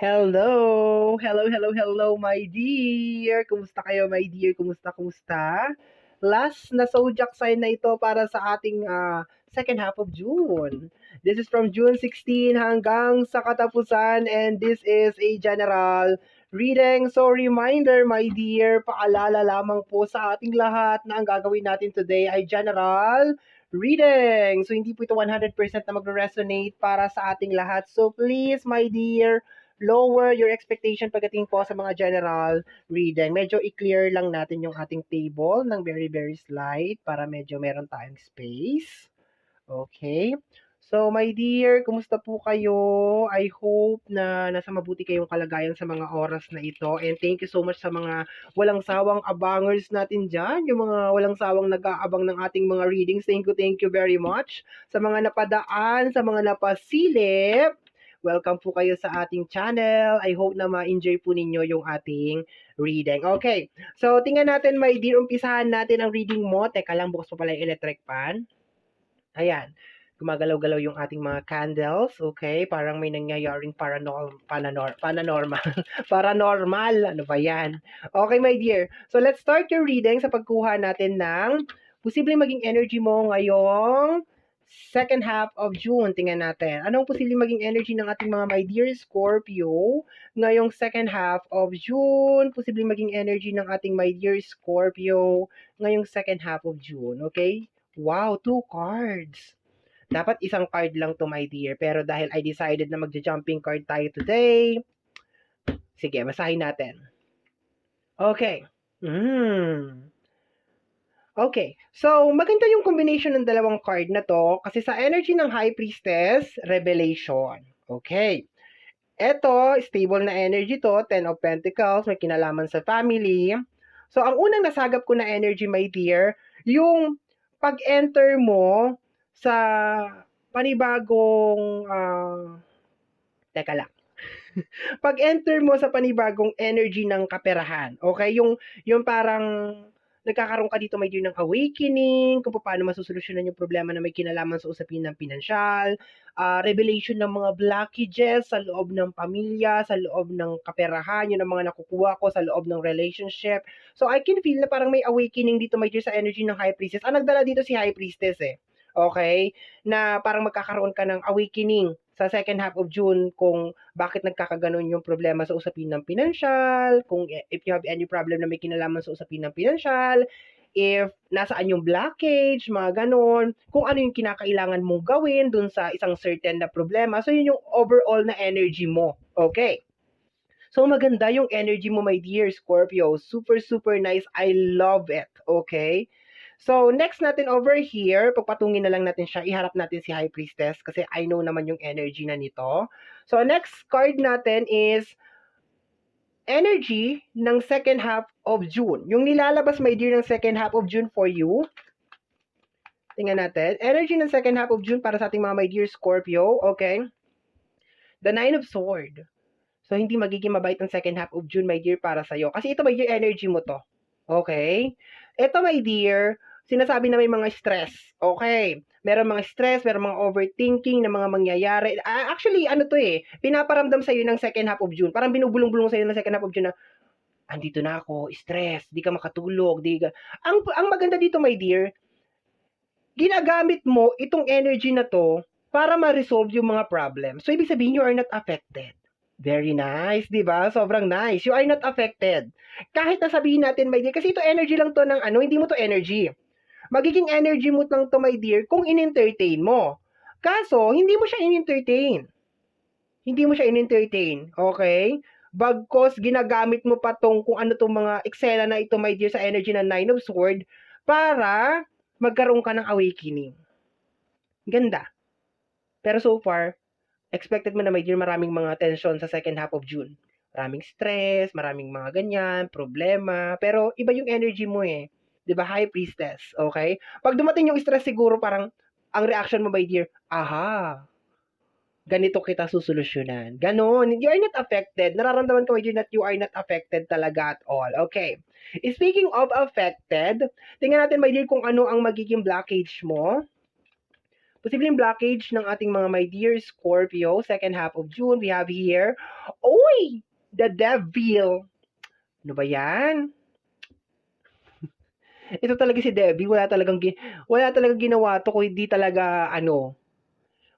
Hello! Hello, hello, hello, my dear! Kumusta kayo, my dear? Kumusta, kumusta? Last na zodiac sign na ito para sa ating ah, second half of June. This is from June 16 hanggang sa katapusan and this is a general reading. So, reminder, my dear, paalala lamang po sa ating lahat na ang gagawin natin today ay general reading. So, hindi po ito 100% na magre-resonate para sa ating lahat. So, please, my dear, lower your expectation pagdating po sa mga general reading. Medyo i-clear lang natin yung ating table ng very, very slight para medyo meron tayong space. Okay. So, my dear, kumusta po kayo? I hope na nasa mabuti kayong kalagayan sa mga oras na ito. And thank you so much sa mga walang sawang abangers natin dyan. Yung mga walang sawang nag-aabang ng ating mga readings. Thank you, thank you very much. Sa mga napadaan, sa mga napasilip, welcome po kayo sa ating channel. I hope na ma-enjoy po ninyo yung ating reading. Okay, so tingnan natin, my dear, umpisahan natin ang reading mo. Teka lang, bukas pa pala yung electric pan. Ayan, gumagalaw-galaw yung ating mga candles, okay? Parang may nangyayaring paranormal, pananor, paranormal, paranormal, ano ba yan? Okay, my dear. So, let's start your reading sa pagkuha natin ng posibleng maging energy mo ngayong second half of June. Tingnan natin. Anong posibleng maging energy ng ating mga my dear Scorpio ngayong second half of June? Posibleng maging energy ng ating my dear Scorpio ngayong second half of June. Okay? Wow, two cards. Dapat isang card lang to my dear. Pero dahil I decided na magja-jumping card tayo today, sige, masahin natin. Okay. Mm. Okay. So, maganda yung combination ng dalawang card na to kasi sa energy ng High Priestess, Revelation. Okay. Ito, stable na energy to, Ten of Pentacles, may kinalaman sa family. So, ang unang nasagap ko na energy, my dear, yung pag-enter mo sa panibagong, uh, teka lang, pag-enter mo sa panibagong energy ng kaperahan, okay? Yung, yung parang nagkakaroon ka dito may din ng awakening, kung paano masusolusyonan yung problema na may kinalaman sa usapin ng pinansyal, uh, revelation ng mga blockages sa loob ng pamilya, sa loob ng kaperahan, yun ang mga nakukuha ko sa loob ng relationship. So I can feel na parang may awakening dito may sa energy ng High Priestess. Ang nagdala dito si High Priestess eh. Okay? Na parang magkakaroon ka ng awakening sa second half of June kung bakit nagkakaganon yung problema sa usapin ng pinansyal, kung if you have any problem na may kinalaman sa usapin ng pinansyal, if nasaan yung blockage, mga ganon, kung ano yung kinakailangan mong gawin dun sa isang certain na problema. So, yun yung overall na energy mo. Okay. So, maganda yung energy mo, my dear Scorpio. Super, super nice. I love it. Okay? So, next natin over here, pagpatungin na lang natin siya, iharap natin si High Priestess kasi I know naman yung energy na nito. So, next card natin is energy ng second half of June. Yung nilalabas, my dear, ng second half of June for you. Tingnan natin. Energy ng second half of June para sa ating mga my dear Scorpio. Okay? The Nine of Sword. So, hindi magiging mabait ang second half of June, my dear, para sa'yo. Kasi ito, my dear, energy mo to. Okay? Ito, my dear, sinasabi na may mga stress. Okay. Meron mga stress, meron mga overthinking na mga mangyayari. Uh, actually, ano to eh, pinaparamdam sa'yo ng second half of June. Parang binubulong-bulong sa'yo ng second half of June na, andito na ako, stress, di ka makatulog, di ka... Ang, ang maganda dito, my dear, ginagamit mo itong energy na to para ma-resolve yung mga problem. So, ibig sabihin, you are not affected. Very nice, di ba? Sobrang nice. You are not affected. Kahit na sabihin natin, my dear, kasi ito energy lang to ng ano, hindi mo to energy magiging energy mo lang to, my dear, kung in-entertain mo. Kaso, hindi mo siya in-entertain. Hindi mo siya in-entertain. Okay? Bagkos, ginagamit mo pa tong kung ano tong mga eksena na ito, my dear, sa energy ng Nine of Sword para magkaroon ka ng awakening. Ganda. Pero so far, expected mo na, my dear, maraming mga tension sa second half of June. Maraming stress, maraming mga ganyan, problema. Pero iba yung energy mo eh. 'Di ba? High priestess, okay? Pag dumating yung stress siguro parang ang reaction mo by dear, aha. Ganito kita susolusyonan. Ganon. You are not affected. Nararamdaman ko, dear, that you are not affected talaga at all. Okay. Speaking of affected, tingnan natin, my dear, kung ano ang magiging blockage mo posibleng blockage ng ating mga my dear Scorpio, second half of June, we have here, Oy! The Devil! Ano ba yan? Ito talaga si Debbie, wala talagang wala talagang ginawa to kung hindi talaga ano,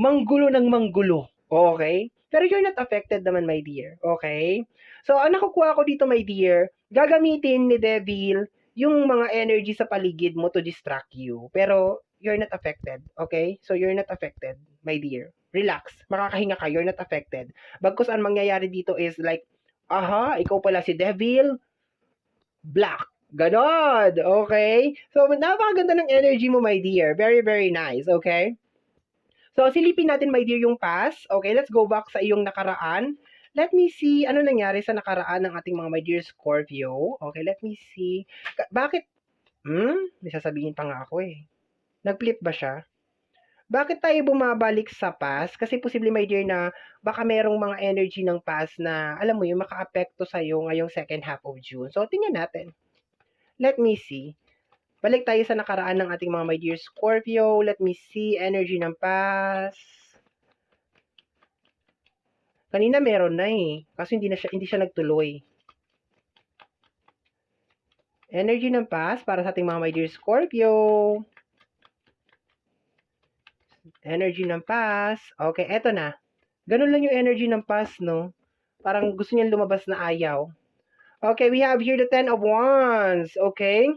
manggulo ng manggulo. Okay? Pero you're not affected naman, my dear. Okay? So, ang nakukuha ko dito, my dear, gagamitin ni Devil yung mga energy sa paligid mo to distract you. Pero, you're not affected. Okay? So, you're not affected, my dear. Relax. Makakahinga ka. You're not affected. Bagkus ang mangyayari dito is like, aha, ikaw pala si Devil, black. Ganon. Okay? So, napakaganda ng energy mo, my dear. Very, very nice. Okay? So, silipin natin, my dear, yung past. Okay, let's go back sa iyong nakaraan. Let me see ano nangyari sa nakaraan ng ating mga my dear Scorpio. Okay, let me see. Bakit? Hmm? May sasabihin pa nga ako eh. Nag-flip ba siya? Bakit tayo bumabalik sa past? Kasi posible, my dear, na baka merong mga energy ng past na, alam mo yun, maka-apekto sa'yo ngayong second half of June. So, tingnan natin. Let me see. Balik tayo sa nakaraan ng ating mga my dear Scorpio. Let me see. Energy ng past. Kanina meron na eh. Kaso hindi, na siya, hindi siya nagtuloy. Energy ng past para sa ating mga my dear Scorpio. Energy ng past. Okay, eto na. Ganun lang yung energy ng past, no? Parang gusto niya lumabas na ayaw. Okay, we have here the Ten of Wands. Okay?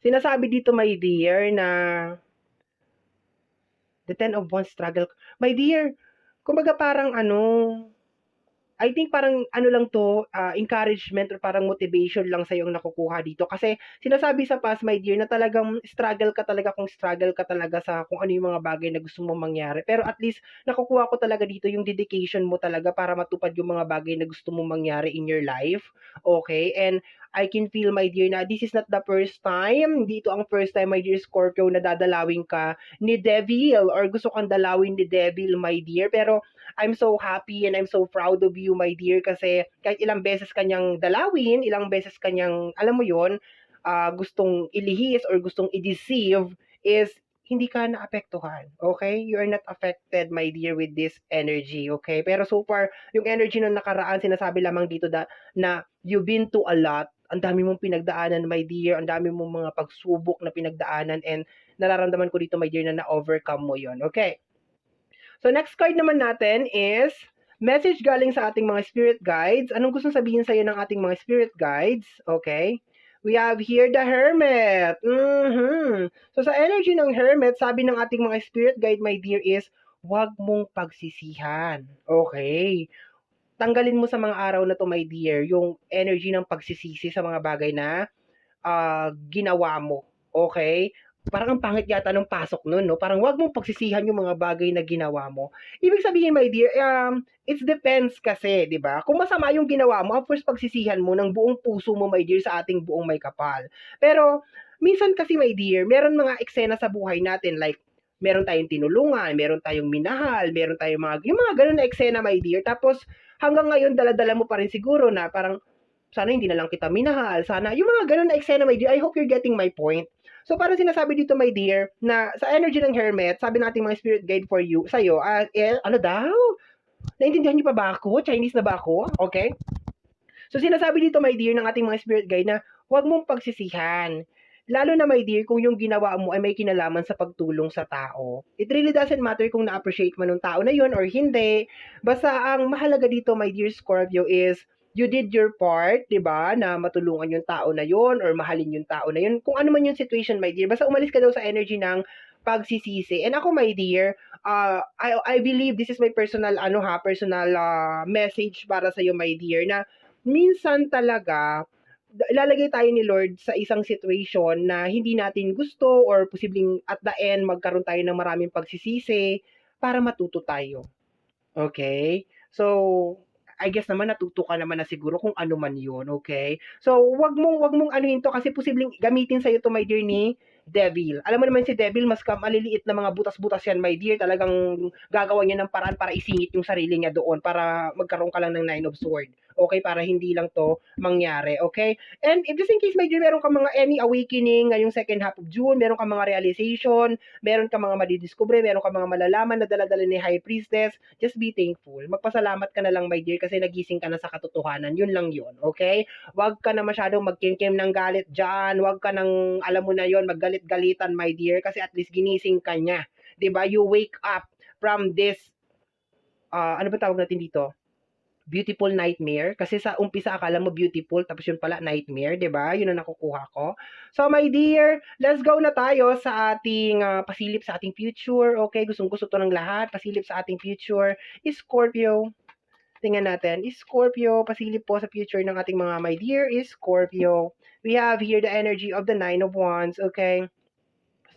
Sinasabi dito, my dear, na the Ten of Wands struggle. My dear, kumbaga parang ano, I think parang ano lang to, ah, encouragement or parang motivation lang sa yung nakukuha dito. Kasi sinasabi sa past, my dear, na talagang struggle ka talaga kung struggle ka talaga sa kung ano yung mga bagay na gusto mong mangyari. Pero at least, nakukuha ko talaga dito yung dedication mo talaga para matupad yung mga bagay na gusto mong mangyari in your life. Okay? And I can feel, my dear, na this is not the first time. Dito ang first time, my dear Scorpio, na dadalawin ka ni Devil or gusto kang dalawin ni Devil, my dear. Pero I'm so happy and I'm so proud of you, my dear, kasi kahit ilang beses kanyang dalawin, ilang beses kanyang, alam mo yon ah, gustong ilihis or gustong i-deceive, is hindi ka naapektuhan. Okay? You are not affected, my dear, with this energy. Okay? Pero so far, yung energy ng nakaraan, sinasabi lamang dito da, na you've been to a lot. Ang dami mong pinagdaanan, my dear. Ang dami mong mga pagsubok na pinagdaanan. And nararamdaman ko dito, my dear, na na-overcome mo yon Okay? So, next card naman natin is message galing sa ating mga spirit guides. Anong gustong sabihin sa'yo ng ating mga spirit guides? Okay? We have here the Hermit. Mhm. So, sa energy ng Hermit, sabi ng ating mga spirit guide, my dear, is huwag mong pagsisihan. Okay? Tanggalin mo sa mga araw na to, my dear, yung energy ng pagsisisi sa mga bagay na ah, ginawa mo. Okay? Parang ang pangit yata ng pasok nun, no? Parang wag mong pagsisihan yung mga bagay na ginawa mo. Ibig sabihin, my dear, um, it depends kasi, di ba? Kung masama yung ginawa mo, of course, pagsisihan mo ng buong puso mo, my dear, sa ating buong may kapal. Pero, minsan kasi, my dear, meron mga eksena sa buhay natin, like, meron tayong tinulungan, meron tayong minahal, meron tayong mga, yung mga ganun na eksena, my dear. Tapos, hanggang ngayon, daladala mo pa rin siguro na parang, sana hindi na lang kita minahal, sana, yung mga ganun na eksena, my dear, I hope you're getting my point. So, parang sinasabi dito, my dear, na sa energy ng Hermit, sabi natin mga spirit guide for you, sa'yo, ah, eh, ano daw? Naintindihan niyo pa ba ako? Chinese na ba ako? Okay? So, sinasabi dito, my dear, ng ating mga spirit guide na huwag mong pagsisihan. Lalo na, my dear, kung yung ginawa mo ay may kinalaman sa pagtulong sa tao. It really doesn't matter kung na-appreciate mo ng tao na yun or hindi. Basta ang mahalaga dito, my dear Scorpio, is you did your part, 'di ba? Na matulungan yung tao na yon or mahalin yung tao na yun. Kung ano man yung situation, my dear, basta umalis ka daw sa energy ng pagsisisi. And ako, my dear, uh, I I believe this is my personal ano ha, personal uh, message para sa iyo, my dear, na minsan talaga ilalagay tayo ni Lord sa isang situation na hindi natin gusto or posibleng at the end magkaroon tayo ng maraming pagsisisi para matuto tayo. Okay? So, I guess naman natuto ka naman na siguro kung ano man 'yun, okay? So, wag mong wag mong anuhin to kasi posibleng gamitin sa iyo to my dear ni Devil. Alam mo naman si Devil, mas ka maliliit na mga butas-butas yan, my dear. Talagang gagawa niya ng paraan para isingit yung sarili niya doon para magkaroon ka lang ng Nine of Sword. Okay, para hindi lang to mangyari, okay? And if just in case, dear, meron ka mga any awakening ngayong second half of June, meron ka mga realization, meron ka mga madidiscover, meron ka mga malalaman na dala-dala ni High Priestess, just be thankful. Magpasalamat ka na lang, my dear, kasi nagising ka na sa katotohanan. Yun lang yun, okay? Huwag ka na masyadong magkim-kim ng galit dyan. Huwag ka nang, alam mo na yon maggalit-galitan, my dear, kasi at least ginising ka niya. ba You wake up from this, ah, ano ba tawag natin dito? Beautiful nightmare. Kasi sa umpisa akala mo beautiful, tapos yun pala nightmare, 'di ba Yun ang nakukuha ko. So my dear, let's go na tayo sa ating ah, pasilip sa ating future. Okay, gustong-gusto to ng lahat. Pasilip sa ating future. Is Scorpio. Tingnan natin. Is Scorpio, pasilip po sa future ng ating mga my dear, is Scorpio. We have here the energy of the Nine of Wands, okay?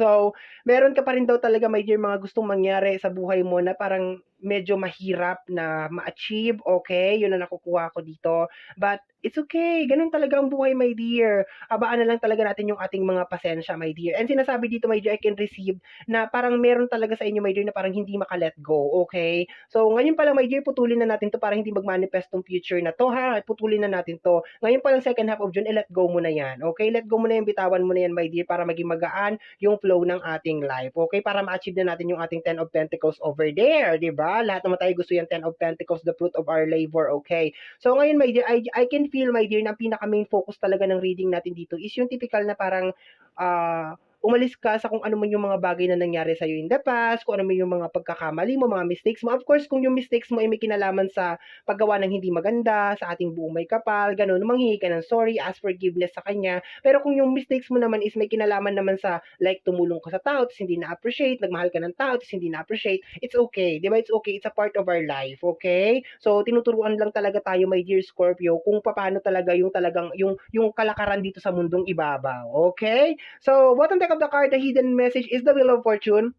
So, meron ka pa rin daw talaga, my dear, mga gustong mangyari sa buhay mo na parang medyo mahirap na ma-achieve, okay? Yun ang nakukuha ko dito. But, it's okay. Ganun talaga ang buhay, my dear. Abaan na lang talaga natin yung ating mga pasensya, my dear. And sinasabi dito, my dear, I can receive na parang meron talaga sa inyo, my dear, na parang hindi maka-let go, okay? So, ngayon pa lang, my dear, putulin na natin to para hindi mag-manifest tong future na to, ha? Putulin na natin to. Ngayon pa lang, second half of June, eh, let go mo na yan, okay? Let go mo na yan, bitawan mo na yan, my dear, para maging magaan yung flow ng ating life, okay? Para ma-achieve na natin yung ating Ten of Pentacles over there, di ba? Lahat naman tayo gusto yung Ten of Pentacles, the fruit of our labor, okay? So, ngayon, my dear, I, I can feel, my dear, na pinaka-main focus talaga ng reading natin dito is yung typical na parang, ah, umalis ka sa kung ano man yung mga bagay na nangyari sa'yo in the past, kung ano man yung mga pagkakamali mo, mga mistakes mo. Of course, kung yung mistakes mo ay may kinalaman sa paggawa ng hindi maganda, sa ating buong may kapal, ganun, manghingi ka ng sorry, ask forgiveness sa kanya. Pero kung yung mistakes mo naman is may kinalaman naman sa, like, tumulong ka sa tao, tapos hindi na-appreciate, nagmahal ka ng tao, tapos hindi na-appreciate, it's okay. Di ba? It's okay. It's a part of our life. Okay? So, tinuturuan lang talaga tayo, my dear Scorpio, kung paano talaga yung talagang, yung, yung kalakaran dito sa mundong ibabaw. Okay? So, bottom deck of the card, the hidden message is the Wheel of Fortune.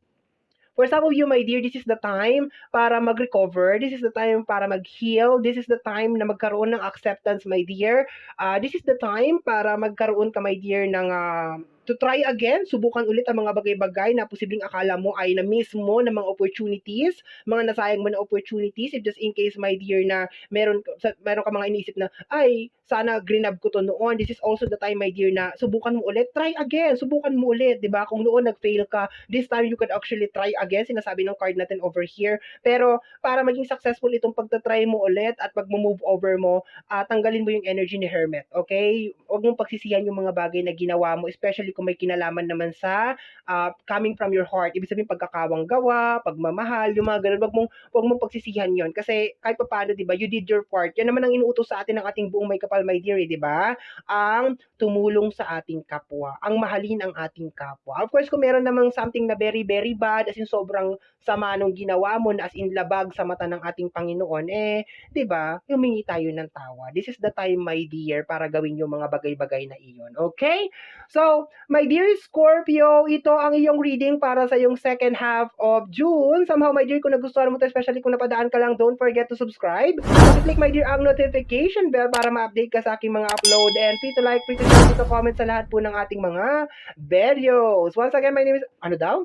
For some of you, my dear, this is the time para mag-recover. This is the time para mag-heal. This is the time na magkaroon ng acceptance, my dear. Uh, this is the time para magkaroon ka, my dear, ng uh, to try again, subukan ulit ang mga bagay-bagay na posibleng akala mo ay na-miss mo ng mga opportunities, mga nasayang mo na opportunities, if just in case, my dear, na meron, meron ka mga iniisip na, ay, sana grinab ko to noon. This is also the time, my dear, na subukan mo ulit. Try again. Subukan mo ulit, di ba? Kung noon nag-fail ka, this time you could actually try again. Sinasabi ng card natin over here. Pero, para maging successful itong pagtatry mo ulit at pag-move over mo, uh, tanggalin mo yung energy ni Hermit, okay? Huwag mong pagsisihan yung mga bagay na ginawa mo, especially kung may kinalaman naman sa uh, coming from your heart. Ibig sabihin, pagkakawang gawa, pagmamahal, yung mga ganun. Huwag mong, huwag mong pagsisihan yon Kasi kahit pa paano, di ba, you did your part. Yan naman ang inuutos sa atin ng ating buong may kapal, my dear, eh, di ba? Ang tumulong sa ating kapwa. Ang mahalin ang ating kapwa. Of course, kung meron namang something na very, very bad, as in sobrang sama nung ginawa mo, as in labag sa mata ng ating Panginoon, eh, di ba, humingi tayo ng tawa. This is the time, my dear, para gawin yung mga bagay-bagay na iyon. Okay? So, my dear Scorpio, ito ang iyong reading para sa yung second half of June. Somehow, my dear, kung nagustuhan mo ito, especially kung napadaan ka lang, don't forget to subscribe. Click, my dear, ang notification bell para ma-update ka sa aking mga upload. And free to like, free to share, free to comment sa lahat po ng ating mga videos. Once again, my name is, ano daw?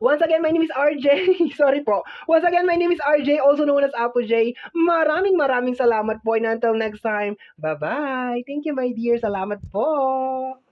Once again, my name is RJ. Sorry po. Once again, my name is RJ, also known as Apo J. Maraming maraming salamat po. And until next time, bye-bye. Thank you, my dear. Salamat po.